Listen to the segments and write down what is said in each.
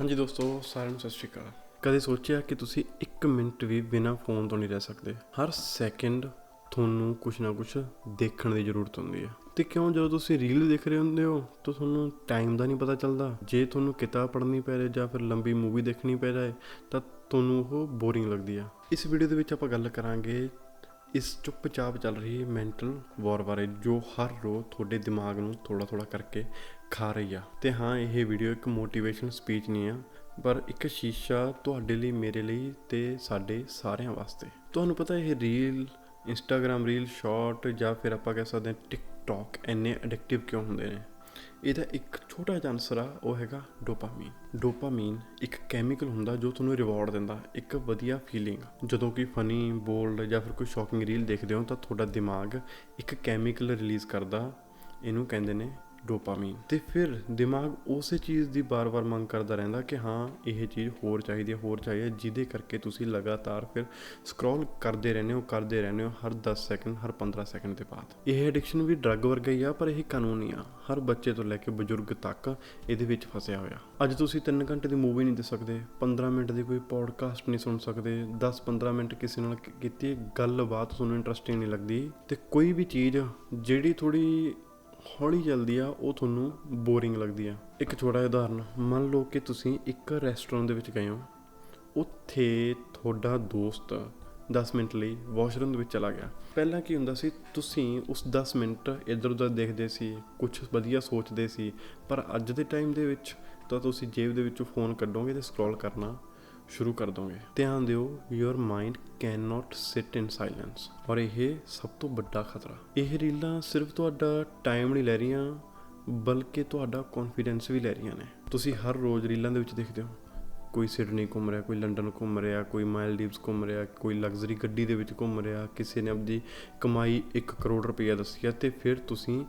ਹਾਂਜੀ ਦੋਸਤੋ, ਸਾਰਿਆਂ ਨੂੰ ਸਤਿ ਸ਼੍ਰੀ ਅਕਾਲ। ਕਦੇ ਸੋਚਿਆ ਕਿ ਤੁਸੀਂ 1 ਮਿੰਟ ਵੀ ਬਿਨਾਂ ਫੋਨ ਤੋਂ ਨਹੀਂ ਰਹਿ ਸਕਦੇ? ਹਰ ਸੈਕਿੰਡ ਤੁਹਾਨੂੰ ਕੁਛ ਨਾ ਕੁਛ ਦੇਖਣ ਦੀ ਜ਼ਰੂਰਤ ਹੁੰਦੀ ਹੈ। ਤੇ ਕਿਉਂ ਜਦੋਂ ਤੁਸੀਂ ਰੀਲ ਦੇਖ ਰਹੇ ਹੁੰਦੇ ਹੋ, ਤਾਂ ਤੁਹਾਨੂੰ ਟਾਈਮ ਦਾ ਨਹੀਂ ਪਤਾ ਚੱਲਦਾ। ਜੇ ਤੁਹਾਨੂੰ ਕਿਤਾਬ ਪੜ੍ਹਨੀ ਪੈ ਜਾਏ ਜਾਂ ਫਿਰ ਲੰਬੀ ਮੂਵੀ ਦੇਖਣੀ ਪੈ ਜਾਏ, ਤਾਂ ਤੁਹਾਨੂੰ ਉਹ ਬੋਰਿੰਗ ਲੱਗਦੀ ਆ। ਇਸ ਵੀਡੀਓ ਦੇ ਵਿੱਚ ਆਪਾਂ ਗੱਲ ਕਰਾਂਗੇ ਇਸ ਚੁੱਪਚਾਪ ਚੱਲ ਰਹੀ ਮੈਂਟਲ ਵਾਰ ਬਾਰੇ ਜੋ ਹਰ ਰੋਜ਼ ਤੁਹਾਡੇ ਦਿਮਾਗ ਨੂੰ ਥੋੜਾ ਥੋੜਾ ਕਰਕੇ ਖਾ ਰਹੀ ਆ। ਤੇ ਹਾਂ, ਇਹ ਵੀਡੀਓ ਇੱਕ ਮੋਟੀਵੇਸ਼ਨਲ ਸਪੀਚ ਨਹੀਂ ਆ, ਪਰ ਇੱਕ ਸ਼ੀਸ਼ਾ ਤੁਹਾਡੇ ਲਈ, ਮੇਰੇ ਲਈ ਤੇ ਸਾਡੇ ਸਾਰਿਆਂ ਵਾਸਤੇ। ਤੁਹਾਨੂੰ ਪਤਾ ਇਹ ਰੀਲ ਇੰਸਟਾਗ੍ਰam ਰੀਲ ਸ਼ਾਰਟ ਜਾਂ ਫਿਰ ਆਪਾਂ ਕਹਿ ਸਕਦੇ ਹਾਂ ਟਿਕਟੌਕ ਇੰਨੇ ਐਡਿਕਟਿਵ ਕਿਉਂ ਹੁੰਦੇ ਨੇ? ਇਹਦਾ ਇੱਕ ਛੋਟਾ ਜਿਹਾ ਆਨਸਰ ਆ, ਉਹ ਹੈਗਾ ਡੋਪਾਮੀਨ ਡੋਪਾਮੀਨ ਇੱਕ ਕੈਮੀਕਲ ਹੁੰਦਾ ਜੋ ਤੁਹਾਨੂੰ ਰਿਵਾਰਡ ਦਿੰਦਾ, ਇੱਕ ਵਧੀਆ ਫੀਲਿੰਗ ਜਦੋਂ ਕਿ ਫਨੀ ਬੋਲਡ ਜਾਂ ਫਿਰ ਕੋਈ ਸ਼ੌਕਿੰਗ ਰੀਲ ਦੇਖਦੇ ਹੋ ਤਾਂ ਤੁਹਾਡਾ ਦਿਮਾਗ ਇੱਕ ਕੈਮੀਕਲ ਰਿਲੀਜ਼ ਕਰਦਾ। ਇਹਨੂੰ ਕਹਿੰਦੇ ਨੇ ਡੋਪਾਮੀਨ। ਤੇ ਫਿਰ ਦਿਮਾਗ ਉਸੇ ਚੀਜ਼ ਦੀ ਬਾਰ-ਬਾਰ ਮੰਗ ਕਰਦਾ ਰਹਿੰਦਾ ਕਿ ਹਾਂ, ਇਹ ਚੀਜ਼ ਹੋਰ ਚਾਹੀਦੀ ਹੈ, ਹੋਰ ਚਾਹੀਦੀ ਹੈ, ਜਿਹਦੇ ਕਰਕੇ ਤੁਸੀਂ ਲਗਾਤਾਰ ਫਿਰ ਸਕਰੋਲ ਕਰਦੇ ਰਹਿੰਦੇ ਹੋ, ਕਰਦੇ ਰਹਿੰਦੇ ਹੋ ਹਰ 10 ਸੈਕਿੰਡ ਹਰ 15 ਸੈਕਿੰਡ ਦੇ ਬਾਅਦ। ਇਹ ਐਡਿਕਸ਼ਨ ਵੀ ਡਰੱਗ ਵਰਗਾ ਹੀ ਆ, ਪਰ ਇਹ ਕਾਨੂੰਨੀ ਆ। ਹਰ ਬੱਚੇ ਤੋਂ ਲੈ ਕੇ ਬਜ਼ੁਰਗ ਤੱਕ ਇਹਦੇ ਵਿੱਚ ਫਸਿਆ ਹੋਇਆ। ਅੱਜ ਤੁਸੀਂ 3 ਘੰਟੇ ਦੀ ਮੂਵੀ ਨਹੀਂ ਦੇਖ ਸਕਦੇ 15 ਮਿੰਟ ਦੀ ਕੋਈ ਪੋਡਕਾਸਟ ਨਹੀਂ ਸੁਣ ਸਕਦੇ 10-15 ਮਿੰਟ ਕਿਸੇ ਨਾਲ ਕੀਤੀ ਗੱਲਬਾਤ ਤੁਹਾਨੂੰ ਇੰਟਰਸਟਿੰਗ ਨਹੀਂ ਲੱਗਦੀ, ਤੇ ਕੋਈ ਵੀ ਚੀਜ਼ ਜਿਹੜੀ ਥੋੜੀ ਹੌਲੀ ਚੱਲਦੀ ਆ, ਉਹ ਤੁਹਾਨੂੰ ਬੋਰਿੰਗ ਲੱਗਦੀ ਆ। ਇੱਕ ਛੋਟਾ ਜਿਹਾ ਉਦਾਹਰਨ, ਮੰਨ ਲਓ ਕਿ ਤੁਸੀਂ ਇੱਕ ਰੈਸਟੋਰੈਂਟ ਦੇ ਵਿੱਚ ਗਏ ਹੋ। ਉੱਥੇ ਤੁਹਾਡਾ ਦੋਸਤ 10 ਮਿੰਟ ਲਈ ਵਾਸ਼ਰੂਮ ਦੇ ਵਿੱਚ ਚਲਾ ਗਿਆ। ਪਹਿਲਾਂ ਕੀ ਹੁੰਦਾ ਸੀ, ਤੁਸੀਂ ਉਸ 10 ਮਿੰਟ ਇੱਧਰ ਉੱਧਰ ਦੇਖਦੇ ਸੀ ਕੁਝ ਵਧੀਆ ਸੋਚਦੇ ਸੀ, ਪਰ ਅੱਜ ਦੇ ਟਾਈਮ ਦੇ ਵਿੱਚ ਤਾਂ ਤੁਸੀਂ ਜੇਬ ਦੇ ਵਿੱਚੋਂ ਫੋਨ ਕੱਢੋਗੇ ਤੇ ਸਕਰੋਲ ਕਰਨਾ ਸ਼ੁਰੂ ਕਰ ਦੋਗੇ। ਧਿਆਨ ਦਿਓ your mind can not sit in silence ਔਰ ਇਹ ਸਭ ਤੋਂ ਵੱਡਾ ਖਤਰਾ। ਇਹ ਰੀਲਾਂ ਸਿਰਫ ਤੁਹਾਡਾ ਟਾਈਮ ਨਹੀਂ ਲੈ ਰਹੀਆਂ, ਬਲਕਿ ਤੁਹਾਡਾ ਕੌਨਫੀਡੈਂਸ ਵੀ ਲੈ ਰਹੀਆਂ ਨੇ। ਤੁਸੀਂ ਹਰ ਰੋਜ਼ ਰੀਲਾਂ ਦੇ ਵਿੱਚ ਦੇਖਦੇ ਹੋ। ਕੋਈ ਸਿਡਨੀ ਘੁੰਮ ਰਿਹਾ, ਕੋਈ ਲੰਡਨ ਘੁੰਮ ਰਿਹਾ, ਕੋਈ ਮਾਲਦੀਵਸ ਘੁੰਮ ਰਿਹਾ, ਕੋਈ ਲਗਜ਼ਰੀ ਗੱਡੀ ਦੇ ਵਿੱਚ ਘੁੰਮ ਰਿਹਾ, ਕਿਸੇ ਨੇ ਆਪਣੀ ਕਮਾਈ 1 ਕਰੋੜ ਰੁਪਏ ਦੱਸੀ ਹੈ, ਤੇ ਫਿਰ ਤੁਸੀਂ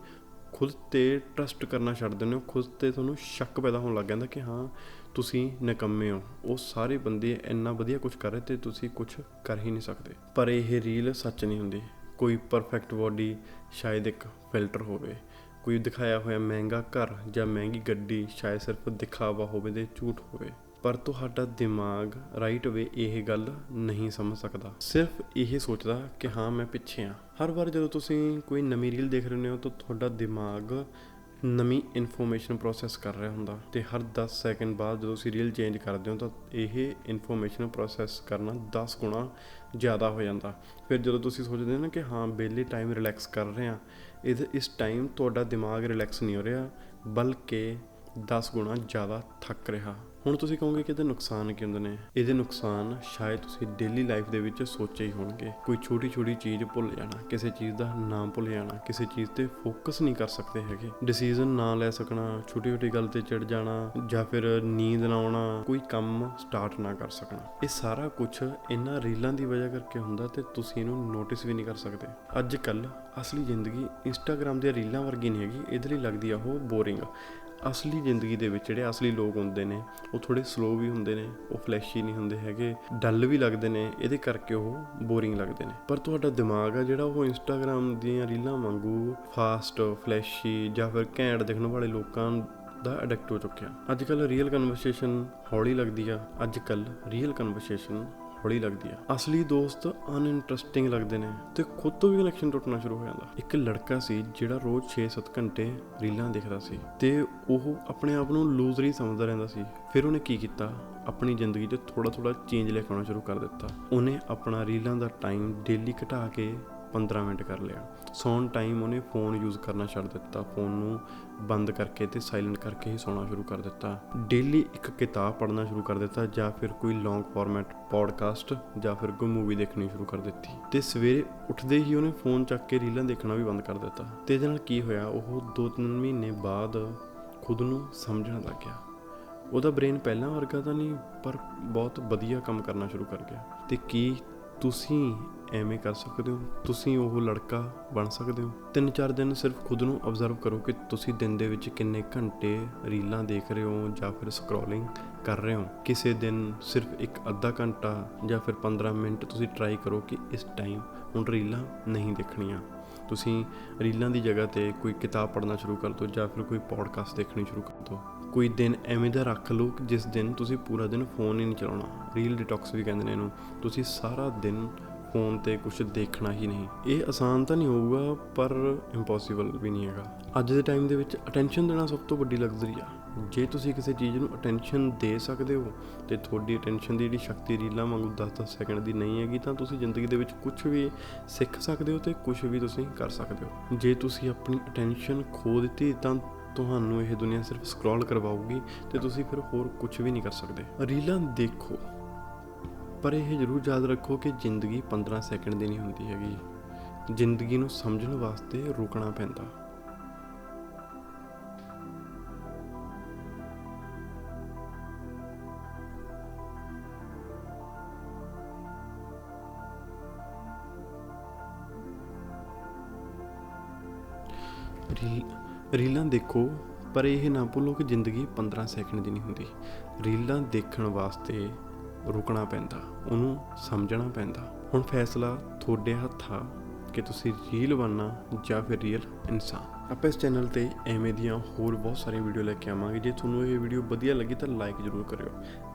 ਖੁਦ ਤੇ ਟਰਸਟ ਕਰਨਾ ਛੱਡ ਦਿੰਦੇ ਹੋ, ਖੁਦ ਤੇ ਤੁਹਾਨੂੰ ਸ਼ੱਕ ਪੈਦਾ ਹੋਣ ਲੱਗ ਜਾਂਦਾ ਕਿ ਹਾਂ ਤੁਸੀਂ ਨਿਕੰਮੇ ਹੋ। ਉਹ ਸਾਰੇ ਬੰਦੇ ਇੰਨਾ ਵਧੀਆ ਕੁਝ ਕਰ ਰਹੇ ਤੇ ਤੁਸੀਂ ਕੁਝ ਕਰ ਹੀ ਨਹੀਂ ਸਕਦੇ। ਪਰ ਇਹ ਰੀਲ ਸੱਚ ਨਹੀਂ ਹੁੰਦੀ। ਕੋਈ ਪਰਫੈਕਟ ਬਾਡੀ, ਸ਼ਾਇਦ ਇੱਕ ਫਿਲਟਰ ਹੋਵੇ। ਕੋਈ ਦਿਖਾਇਆ ਹੋਇਆ ਮਹਿੰਗਾ ਘਰ ਜਾਂ ਮਹਿੰਗੀ ਗੱਡੀ, ਸ਼ਾਇਦ ਸਿਰਫ ਦਿਖਾਵਾ ਹੋਵੇ ਤੇ ਝੂਠ ਹੋਵੇ। ਪਰ ਤੁਹਾਡਾ ਦਿਮਾਗ ਰਾਈਟ ਵੇ ਇਹ ਗੱਲ ਨਹੀਂ ਸਮਝ ਸਕਦਾ। ਸਿਰਫ ਇਹ ਸੋਚਦਾ ਕਿ ਹਾਂ, ਮੈਂ ਪਿੱਛੇ ਆ ਹਰ ਵਾਰ ਜਦੋਂ ਤੁਸੀਂ ਕੋਈ ਨਵੀਂ ਰੀਲ ਦੇਖ ਰਹੇ ਹੋ ਤਾਂ ਤੁਹਾਡਾ ਦਿਮਾਗ ਨਵੀਂ ਇਨਫੋਰਮੇਸ਼ਨ ਪ੍ਰੋਸੈਸ ਕਰ ਰਿਹਾ ਹੁੰਦਾ ਤੇ ਹਰ 10 ਸੈਕਿੰਡ ਬਾਅਦ ਜਦੋਂ ਤੁਸੀਂ ਰੀਲ ਚੇਂਜ ਕਰਦੇ ਹੋ ਤਾਂ ਇਹ ਇਨਫੋਰਮੇਸ਼ਨ ਪ੍ਰੋਸੈਸ ਕਰਨਾ 10 ਗੁਣਾ ਜ਼ਿਆਦਾ ਹੋ ਜਾਂਦਾ। ਫਿਰ ਜਦੋਂ ਤੁਸੀਂ ਸੋਚਦੇ ਹੋ ਨਾ ਕਿ ਹਾਂ ਬੇਲੇ ਟਾਈਮ ਰਿਲੈਕਸ ਕਰ ਰਹੇ ਆ ਇਹ ਇਸ ਟਾਈਮ ਤੁਹਾਡਾ ਦਿਮਾਗ ਰਿਲੈਕਸ ਨਹੀਂ ਹੋ ਰਿਹਾ, ਬਲਕਿ 10 ਗੁਣਾ ਜ਼ਿਆਦਾ ਥੱਕ ਰਿਹਾ। ਹੁਣ ਤੁਸੀਂ ਕਹੋਗੇ ਕਿ ਇਹਦੇ ਨੁਕਸਾਨ ਕੀ ਹੁੰਦੇ ਨੇ? ਇਹਦੇ ਨੁਕਸਾਨ ਸ਼ਾਇਦ ਤੁਸੀਂ ਡੇਲੀ ਲਾਈਫ ਦੇ ਵਿੱਚ ਸੋਚੇ ਹੀ ਹੋਣਗੇ। ਕੋਈ ਛੋਟੀ ਛੋਟੀ ਚੀਜ਼ ਭੁੱਲ ਜਾਣਾ, ਕਿਸੇ ਚੀਜ਼ ਦਾ ਨਾਮ ਭੁੱਲ ਜਾਣਾ, ਕਿਸੇ ਚੀਜ਼ ਤੇ ਫੋਕਸ ਨਹੀਂ ਕਰ ਸਕਦੇ ਹੈਗੇ। ਡਿਸੀਜਨ ਨਾ ਲੈ ਸਕਣਾ ਛੋਟੀ ਛੋਟੀ ਗੱਲ ਤੇ ਚਿੜ ਜਾਣਾ, ਜਾਂ ਫਿਰ ਨੀਂਦ ਨਾ ਆਉਣਾ ਕੋਈ ਕੰਮ ਸਟਾਰਟ ਨਾ ਕਰ ਸਕਣਾ। ਇਹ ਸਾਰਾ ਕੁਝ ਇਹਨਾਂ ਰੀਲਾਂ ਦੀ ਵਜ੍ਹਾ ਕਰਕੇ ਹੁੰਦਾ ਤੇ ਤੁਸੀਂ ਇਹਨੂੰ ਨੋਟਿਸ ਵੀ ਨਹੀਂ ਕਰ ਸਕਦੇ। ਅੱਜ ਕੱਲ ਅਸਲੀ ਜ਼ਿੰਦਗੀ ਇੰਸਟਾਗ੍ਰam ਦੀਆਂ ਰੀਲਾਂ ਵਰਗੀ ਨਹੀਂ ਹੈਗੀ, ਇਹਦੇ ਲਈ ਲੱਗਦੀ ਆ ਉਹ ਬੋਰਿੰਗ ਅਸਲੀ ਜ਼ਿੰਦਗੀ ਦੇ ਵਿੱਚ ਜਿਹੜੇ ਅਸਲੀ ਲੋਕ ਹੁੰਦੇ ਨੇ, ਉਹ ਥੋੜੇ ਸਲੋ ਵੀ ਹੁੰਦੇ ਨੇ, ਉਹ ਫਲੈਸ਼ੀ ਨਹੀਂ ਹੁੰਦੇ ਹੈਗੇ ਡੱਲ ਵੀ ਲੱਗਦੇ ਨੇ, ਇਹਦੇ ਕਰਕੇ ਉਹ ਬੋਰਿੰਗ ਲੱਗਦੇ ਨੇ। ਪਰ ਤੁਹਾਡਾ ਦਿਮਾਗ ਆ ਜਿਹੜਾ ਉਹ ਇੰਸਟਾਗ੍ਰam ਦੀਆਂ ਰੀਲਾਂ ਵਾਂਗੂ ਫਾਸਟ ਫਲੈਸ਼ੀ ਜਾਂ ਫਿਰ ਘੈਂਟ ਦਿਖਣ ਵਾਲੇ ਲੋਕਾਂ ਦਾ ਅਡਿਕਟ ਹੋ ਚੁੱਕਿਆ। ਅੱਜ ਕੱਲ ਰੀਅਲ ਕਨਵਰਸੇਸ਼ਨ ਹੌਲੀ ਲੱਗਦੀ ਆ, ਅੱਜ ਕੱਲ ਰੀਅਲ ਕਨਵਰਸੇਸ਼ਨ ਹੌਲੀ ਲੱਗਦੀ ਆ। ਅਸਲੀ ਦੋਸਤ ਅਨਇੰਟਰਸਟਿੰਗ ਲੱਗਦੇ ਨੇ ਤੇ ਖੁਦ ਤੋਂ ਵੀ ਕਨੈਕਸ਼ਨ ਟੁੱਟਣਾ ਸ਼ੁਰੂ ਹੋ ਜਾਂਦਾ। ਇੱਕ ਲੜਕਾ ਸੀ ਜਿਹੜਾ ਰੋਜ਼ 6-7 ਘੰਟੇ ਰੀਲਾਂ ਦੇਖਦਾ ਸੀ ਤੇ ਉਹ ਆਪਣੇ ਆਪ ਨੂੰ ਲੂਜ਼ਰੀ ਸਮਝਦਾ ਰਹਿੰਦਾ ਸੀ। ਫਿਰ ਉਹਨੇ ਕੀ ਕੀਤਾ? ਆਪਣੀ ਜ਼ਿੰਦਗੀ 'ਚ ਥੋੜਾ ਥੋੜਾ ਚੇਂਜ ਲੈ ਕੇ ਆਉਣਾ ਸ਼ੁਰੂ ਕਰ ਦਿੱਤਾ। ਉਹਨੇ ਆਪਣਾ ਰੀਲਾਂ ਦਾ ਟਾਈਮ ਡੇਲੀ ਘਟਾ ਕੇ 15 ਮਿੰਟ ਕਰ ਲਿਆ। ਸੌਣ ਟਾਈਮ ਉਹਨੇ ਫੋਨ ਯੂਜ਼ ਕਰਨਾ ਛੱਡ ਦਿੱਤਾ। ਫੋਨ ਨੂੰ ਬੰਦ ਕਰਕੇ ਤੇ ਸਾਇਲੈਂਟ ਕਰਕੇ ਹੀ ਸੌਣਾ ਸ਼ੁਰੂ ਕਰ ਦਿੱਤਾ। ਡੇਲੀ ਇੱਕ ਕਿਤਾਬ ਪੜ੍ਹਨਾ ਸ਼ੁਰੂ ਕਰ ਦਿੱਤਾ ਜਾਂ ਫਿਰ ਕੋਈ ਲੌਂਗ ਫਾਰਮੈਟ ਪੋਡਕਾਸਟ ਜਾਂ ਫਿਰ ਕੋਈ ਮੂਵੀ ਦੇਖਣੀ ਸ਼ੁਰੂ ਕਰ ਦਿੱਤੀ। ਤੇ ਸਵੇਰੇ ਉੱਠਦੇ ਹੀ ਉਹਨੇ ਫੋਨ ਚੱਕ ਕੇ ਰੀਲਾਂ ਦੇਖਣਾ ਵੀ ਬੰਦ ਕਰ ਦਿੱਤਾ। ਤੇ ਇਹਦੇ ਨਾਲ ਕੀ ਹੋਇਆ? ਉਹ 2-3 ਮਹੀਨੇ ਬਾਅਦ ਖੁਦ ਨੂੰ ਸਮਝਣ ਲੱਗ ਗਿਆ। ਉਹਦਾ ਬ੍ਰੇਨ ਪਹਿਲਾਂ ਵਰਗਾ ਤਾਂ ਨਹੀਂ, ਪਰ ਬਹੁਤ ਵਧੀਆ ਕੰਮ ਕਰਨਾ ਸ਼ੁਰੂ ਕਰ ਗਿਆ। ਤੇ ਕੀ ਤੁਸੀਂ ਐਵੇਂ ਕਰ ਸਕਦੇ ਹੋ। ਤੁਸੀਂ ਉਹ ਲੜਕਾ ਬਣ ਸਕਦੇ ਹੋ। ਤਿੰਨ ਚਾਰ ਦਿਨ ਸਿਰਫ ਖੁਦ ਨੂੰ ਆਬਜ਼ਰਵ ਕਰੋ ਕਿ ਤੁਸੀਂ ਦਿਨ ਦੇ ਵਿੱਚ ਕਿੰਨੇ ਘੰਟੇ ਰੀਲਾਂ ਦੇਖ ਰਹੇ ਹੋ ਜਾਂ ਫਿਰ ਸਕਰੋਲਿੰਗ ਕਰ ਰਹੇ ਹੋ। ਕਿਸੇ ਦਿਨ ਸਿਰਫ ਇੱਕ ਅੱਧਾ ਘੰਟਾ ਜਾਂ ਫਿਰ 15 ਮਿੰਟ ਤੁਸੀਂ ਟਰਾਈ ਕਰੋ ਕਿ ਇਸ ਟਾਈਮ ਹੁਣ ਰੀਲਾਂ ਨਹੀਂ ਦੇਖਣੀਆਂ। ਤੁਸੀਂ ਰੀਲਾਂ ਦੀ ਜਗ੍ਹਾ ਤੇ ਕੋਈ ਕਿਤਾਬ ਪੜ੍ਹਨਾ ਸ਼ੁਰੂ ਕਰ ਦਿਓ ਜਾਂ ਫਿਰ ਕੋਈ ਪੋਡਕਾਸਟ ਦੇਖਣੀ ਸ਼ੁਰੂ ਕਰ ਦਿਓ। ਕੋਈ ਦਿਨ ਐਵੇਂ ਦਾ ਰੱਖ ਲਓ ਜਿਸ ਦਿਨ ਤੁਸੀਂ ਪੂਰਾ ਦਿਨ ਫੋਨ ਹੀ ਨਹੀਂ ਚਲਾਉਣਾ। ਰੀਲ ਡਿਟੌਕਸ ਵੀ ਕਹਿੰਦੇ ਨੇ ਇਹਨੂੰ। ਤੁਸੀਂ ਸਾਰਾ ਦਿਨ ਫੋਨ ਤੇ ਕੁਝ ਦੇਖਣਾ ਹੀ ਨਹੀਂ। ਇਹ ਆਸਾਨ ਤਾਂ ਨਹੀਂ ਹੋਊਗਾ, ਪਰ ਇੰਪੋਸੀਬਲ ਵੀ ਨਹੀਂ ਹੈਗਾ। ਅੱਜ ਦੇ ਟਾਈਮ ਦੇ ਵਿੱਚ ਅਟੈਂਸ਼ਨ ਦੇਣਾ ਸਭ ਤੋਂ ਵੱਡੀ ਲਗਜ਼ਰੀ ਆ। ਜੇ ਤੁਸੀਂ ਕਿਸੇ ਚੀਜ਼ ਨੂੰ ਅਟੈਂਸ਼ਨ ਦੇ ਸਕਦੇ ਹੋ ਤੇ ਤੁਹਾਡੀ ਅਟੈਂਸ਼ਨ ਦੀ ਜਿਹੜੀ ਸ਼ਕਤੀ ਰੀਲਾਂ ਵਾਂਗੂ 10-10 ਸੈਕਿੰਡ ਦੀ ਨਹੀਂ ਹੈਗੀ, ਤਾਂ ਤੁਸੀਂ ਜ਼ਿੰਦਗੀ ਦੇ ਵਿੱਚ ਕੁਝ ਵੀ ਸਿੱਖ ਸਕਦੇ ਹੋ ਤੇ ਕੁਝ ਵੀ ਤੁਸੀਂ ਕਰ ਸਕਦੇ ਹੋ। ਜੇ ਤੁਸੀਂ ਆਪਣੀ ਅਟੈਂਸ਼ਨ ਖੋ ਦਿੱਤੀ, ਤਾਂ ਤੁਹਾਨੂੰ ਇਹ ਦੁਨੀਆ ਸਿਰਫ ਸਕਰੋਲ ਕਰਵਾਉਗੀ ਤੇ ਤੁਸੀਂ ਫਿਰ ਹੋਰ ਕੁਝ ਵੀ ਨਹੀਂ ਕਰ ਸਕਦੇ। ਰੀਲਾਂ ਦੇਖੋ, ਪਰ ਇਹ ਜ਼ਰੂਰ ਯਾਦ ਰੱਖੋ ਕਿ ਜ਼ਿੰਦਗੀ 15 ਸੈਕਿੰਡ ਦੀ ਨਹੀਂ ਹੁੰਦੀ ਹੈਗੀ। ਜ਼ਿੰਦਗੀ ਨੂੰ ਸਮਝਣ ਵਾਸਤੇ ਰੁਕਣਾ ਪੈਂਦਾ। ਰੀਲ ਰੀਲਾਂ ਦੇਖੋ, ਪਰ ਇਹ ਨਾ ਭੁੱਲੋ ਕਿ ਜ਼ਿੰਦਗੀ 15 ਸੈਕਿੰਡ ਦੀ ਨਹੀਂ ਹੁੰਦੀ। ਰੀਲਾਂ ਦੇਖਣ ਵਾਸਤੇ ਰੁਕਣਾ ਪੈਂਦਾ, ਉਹਨੂੰ ਸਮਝਣਾ ਪੈਂਦਾ। ਹੁਣ ਫੈਸਲਾ ਤੁਹਾਡੇ ਹੱਥ ਆ ਕਿ ਤੁਸੀਂ ਰੀਲ ਬਣਨਾ ਜਾਂ ਫਿਰ ਰੀਅਲ ਇਨਸਾਨ। ਆਪਾਂ ਇਸ ਚੈਨਲ ਤੇ ਐਵੇਂ ਦੀਆਂ ਹੋਰ ਬਹੁਤ ਸਾਰੀਆਂ ਵੀਡੀਓ ਲੈ ਕੇ ਆਵਾਂਗੇ। ਜੇ ਤੁਹਾਨੂੰ ਇਹ ਵੀਡੀਓ ਵਧੀਆ ਲੱਗੀ ਤਾਂ ਲਾਈਕ ਜ਼ਰੂਰ ਕਰਿਓ।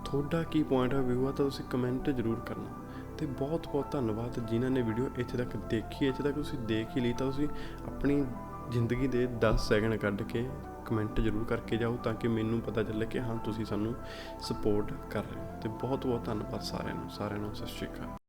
ਤੁਹਾਡਾ ਕੀ ਪੁਆਇੰਟ ਆਫ ਵਿਊ ਆ, ਤਾਂ ਤੁਸੀਂ ਕਮੈਂਟ ਜ਼ਰੂਰ ਕਰਨਾ। ਤੇ ਬਹੁਤ ਬਹੁਤ ਧੰਨਵਾਦ ਜਿਨ੍ਹਾਂ ਨੇ ਵੀਡੀਓ ਇੱਥੇ ਤੱਕ ਦੇਖੀ ਇੱਥੇ ਤੱਕ ਤੁਸੀਂ ਦੇਖ ਹੀ ਲਈ, ਤਾਂ ਤੁਸੀਂ ਆਪਣੀ ਜ਼ਿੰਦਗੀ ਦੇ 10 ਸੈਕਿੰਡ ਕੱਢ ਕੇ ਕਮੈਂਟ ਜ਼ਰੂਰ ਕਰਕੇ ਜਾਓ ਤਾਂ ਕਿ ਮੈਨੂੰ ਪਤਾ ਚੱਲੇ ਕਿ ਹਾਂ, ਤੁਸੀਂ ਸਾਨੂੰ ਸਪੋਰਟ ਕਰ ਰਹੇ ਹੋ। ਤੇ ਬਹੁਤ ਬਹੁਤ ਧੰਨਵਾਦ ਸਾਰਿਆਂ ਨੂੰ। ਸਾਰਿਆਂ ਨੂੰ ਸਤਿ ਸ਼੍ਰੀ ਅਕਾਲ।